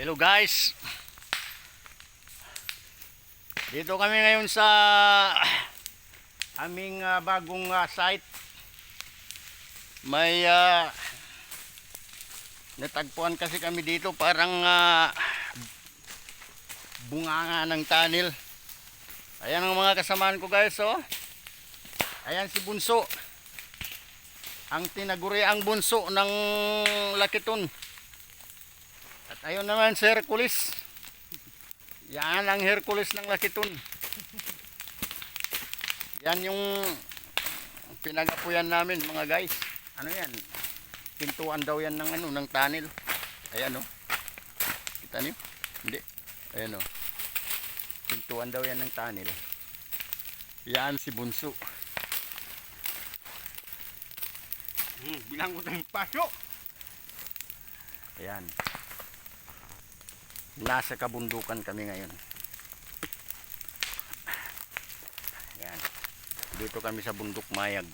Hello guys. Dito kami ngayon sa aming ah, bagong ah, site. May ah, natagpuan kasi kami dito parang ah, bunganga ng tunnel. Ayan ang mga kasamaan ko guys oh. Ayan si Bunso. Ang tinaguriang bunso ng Lakiton. Ayun naman si Hercules. Yan ang Hercules ng Lakiton. Yan yung pinagapuyan namin mga guys. Ano yan? Pintuan daw yan ng ano ng tunnel. Ayan oh. Kita niyo? Hindi. Ayan oh. Pintuan daw yan ng tunnel. Yan si Bunso. Hmm, bilang ko ng pasyo. Ayan. Nasa kabundukan kami ngayon. Ayan. Dito kami sa bundok Mayag.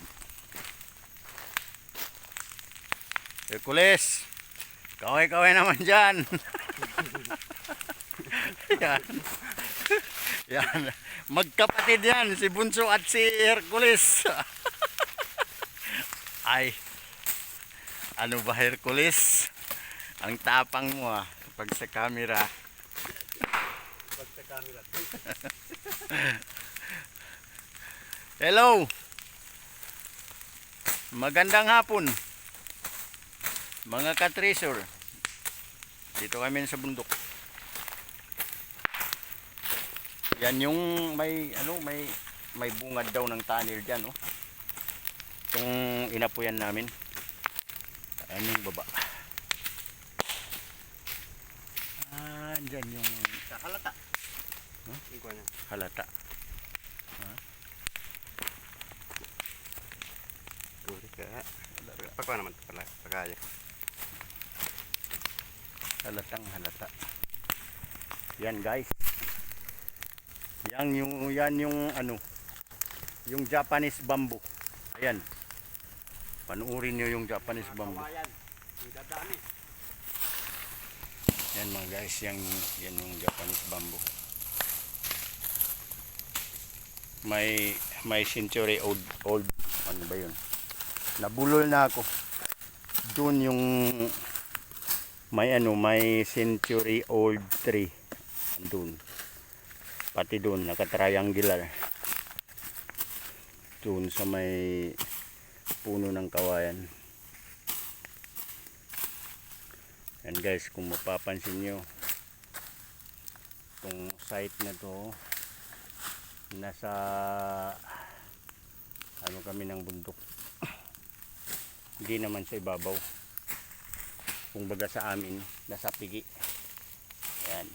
Hercules! Kaway-kaway naman dyan! yan. yan. Magkapatid yan, si Bunso at si Hercules. Ay, ano ba Hercules? Ang tapang mo ah, pag sa camera. Pag sa camera. Hello! Magandang hapon. Mga ka-treasure. Dito kami sa bundok. Yan yung may ano may may bungad daw ng tunnel diyan, oh. Itong inapuyan namin. Ayan yung baba. Ah, dyan yung Kakalata. Huh? Ikaw na. halata. Guri ka. Pagka naman pala. Pagkaya. halatang halata. Yan guys. Yan yung yan yung ano yung Japanese bamboo. Ayan. Panuorin niyo yung Japanese bamboo. Kawayan. Ang. Yan mga guys, yan yan yung Japanese bamboo. May may century old old ano ba yun? Nabulol na ako. Doon yung may ano, may century old tree. Doon. Pati doon, nakatriangular. Doon sa may puno ng kawayan. Yan guys, kung mapapansin nyo, itong site na to, nasa ano kami ng bundok. Hindi naman sa ibabaw. Kung baga sa amin, nasa pigi. Yan.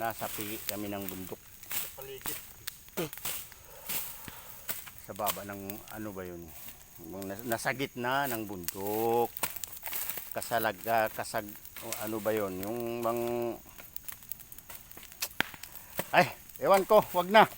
Nasa pigi kami ng bundok. Sa paligid. Sa baba ng ano ba yun? Nasa gitna ng bundok. Kasalag, ah, kasag, o ano ba yun? Yung bang... Ay, ewan ko, wag na.